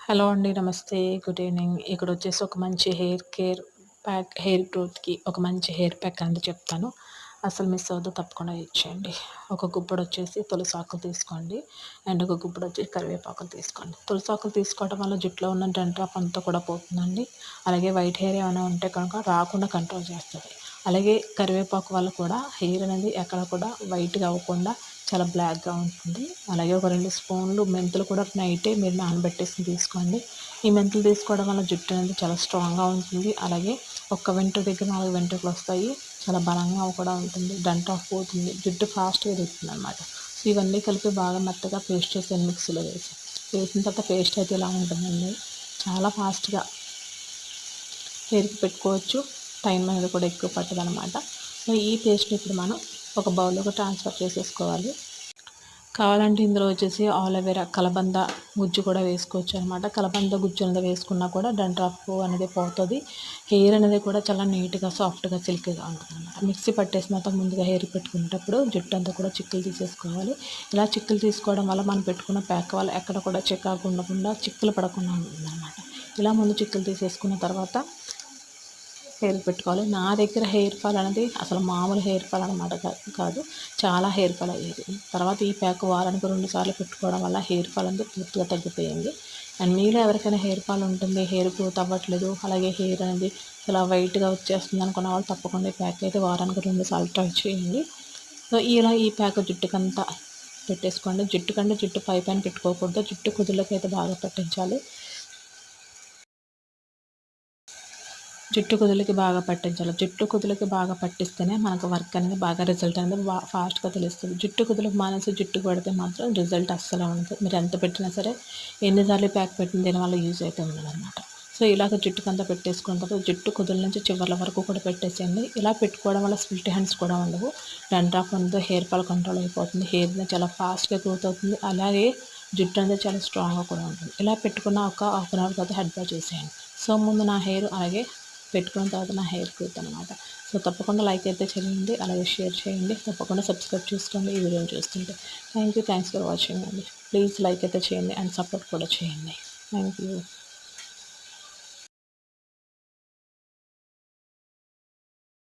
Hello అండి నమస్తే good evening. ఇక్కడ వచ్చేసి ఒక మంచి హెయిర్ కేర్ ప్యాక్ హెయిర్ గ్రోత్కి ఒక మంచి హెయిర్ ప్యాక్ అనేది చెప్తాను. అసలు మిస్ అవ్వదు తప్పకుండా ఇచ్చేయండి ఒక గుప్పడు వచ్చేసి తులసాకులు తీసుకోండి. అండ్ ఒక గుప్పడు వచ్చి కరివేపాకులు తీసుకోండి. తులసాకులు తీసుకోవడం వల్ల జుట్టులో ఉన్న డండ్రాఫ్ అంతా కూడా పోతుందండి. అలాగే వైట్ హెయిర్ ఏమైనా ఉంటే కనుక రాకుండా కంట్రోల్ చేస్తుంది. అలాగే కరివేపాకు వల్ల కూడా హెయిర్ అనేది ఎక్కడ కూడా వైట్గా అవ్వకుండా చాలా బ్లాక్గా ఉంటుంది. అలాగే ఒక రెండు స్పూన్లు మెంతులు కూడా నైటే మీరు నానబెట్టేసి తీసుకోండి. ఈ మెంతులు తీసుకోవడం వల్ల జుట్టు అనేది చాలా స్ట్రాంగ్గా ఉంటుంది. అలాగే ఒక్క వెంట్రు దగ్గర నాలుగు వెంట్రుకలు వస్తాయి. చాలా బలంగా కూడా ఉంటుంది డంట పోతుంది జుట్టు ఫాస్ట్గా ఎదుగుతుంది అనమాట సో ఇవన్నీ కలిపి బాగా మెత్తగా పేస్ట్ చేసాను మిక్సీలో వేసి. వేసిన తర్వాత పేస్ట్ అయితే ఇలా ఉంటుందండి? చాలా ఫాస్ట్గా హెయిర్కి పెట్టుకోవచ్చు టైం అనేది కూడా ఎక్కువ పట్టదనమాట సో ఈ పేస్ట్ని ఇప్పుడు మనం ఒక బౌల్లోకి ట్రాన్స్ఫర్ చేసేసుకోవాలి. కావాలంటే ఇందులో వచ్చేసి ఆలోవేరా కలబంద గుజ్జు కూడా వేసుకోవచ్చు అనమాట కలబంద గుజ్జు అనేది వేసుకున్నా కూడా డండ్రాఫ్ అనేది పోతుంది. హెయిర్ అనేది కూడా చాలా నీట్గా సాఫ్ట్గా సిల్క్గా ఉంటుంది అనమాట మిక్సీ పట్టేసి మాత్రం ముందుగా హెయిర్ పెట్టుకునేటప్పుడు జుట్టు అంతా కూడా చిక్కులు తీసేసుకోవాలి. ఇలా చిక్కులు తీసుకోవడం వల్ల మనం పెట్టుకున్న ప్యాక్ వల్ల ఎక్కడ కూడా చిక్కాకుండా ఉండకుండా చిక్కులు పడకుండా ఉంటుంది అనమాట ఇలా ముందు చిక్కులు తీసేసుకున్న తర్వాత హెయిర్ పెట్టుకోవాలి. నా దగ్గర హెయిర్ ఫాల్ అనేది అసలు మామూలు హెయిర్ ఫాల్ అనమాట కాదు. చాలా హెయిర్ ఫాల్ అయ్యేది. తర్వాత ఈ ప్యాక్ వారానికి రెండు సార్లు పెట్టుకోవడం వల్ల హెయిర్ ఫాల్ అనేది పూర్తిగా తగ్గిపోయింది. అండ్ మీలో ఎవరికైనా హెయిర్ ఫాల్ ఉంటుంది హెయిర్ గ్రోత్ అవ్వట్లేదు అలాగే హెయిర్ అనేది చాలా వైట్గా వచ్చేస్తుంది అనుకున్న వాళ్ళు తప్పకుండా ఈ ప్యాక్ అయితే వారానికి రెండు సార్లు ట్రై చేయండి. సో ఇలా ఈ ప్యాక్ జుట్టుకంతా పెట్టేసుకోండి. జుట్టు కంటే జుట్టు పై పైన పెట్టుకోకూడదు. జుట్టు కుదులకైతే అయితే బాగా పట్టించాలి. జుట్టు కుదులకి బాగా పట్టించాలి. జుట్టు కుదులకి బాగా పట్టిస్తేనే మనకు వర్క్ అనేది బాగా రిజల్ట్ అనేది ఫాస్ట్గా తెలుస్తుంది. జుట్టు కుదులకు మానేసి జుట్టు కొడితే మాత్రం రిజల్ట్ అస్సలు ఉండదు. మీరు ఎంత పెట్టినా సరే ఎన్నిసార్లు ప్యాక్ పెట్టిన దీనివల్ల యూజ్ అయితే ఉండదన్నమాట. సో ఇలాగ జుట్టుకంతా పెట్టేసుకున్న తర్వాత జుట్టు కుదుల నుంచి చివర్ల వరకు కూడా పెట్టేసేయండి. ఇలా పెట్టుకోవడం వల్ల స్ప్లిట్ హ్యాండ్స్ కూడా ఉండవు. డండ్రాఫ్ ఉండదు హెయిర్ ఫాల్ కంట్రోల్ అయిపోతుంది. హెయిర్ చాలా ఫాస్ట్గా గ్రోత్ అవుతుంది. అలాగే జుట్టు అనేది చాలా స్ట్రాంగ్గా కూడా ఉంటుంది. ఇలా పెట్టుకున్న ఒక హాఫ్ అన్ అవర్ తర్వాత హెడ్ బాత్ చేసేయండి. సో ముందు నా హెయిర్ అలాగే పెట్టుకున్న తర్వాత నా హెయిర్ గ్రోత్ అనమాట సో తప్పకుండా లైక్ అయితే చేయండి అలాగే షేర్ చేయండి. తప్పకుండా సబ్స్క్రైబ్ చేసుకోండి ఈ వీడియోని చూస్తుంటే. Thank you thanks for watching అండి. ప్లీజ్ లైక్ అయితే చేయండి అండ్ సపోర్ట్ కూడా చేయండి. Thank you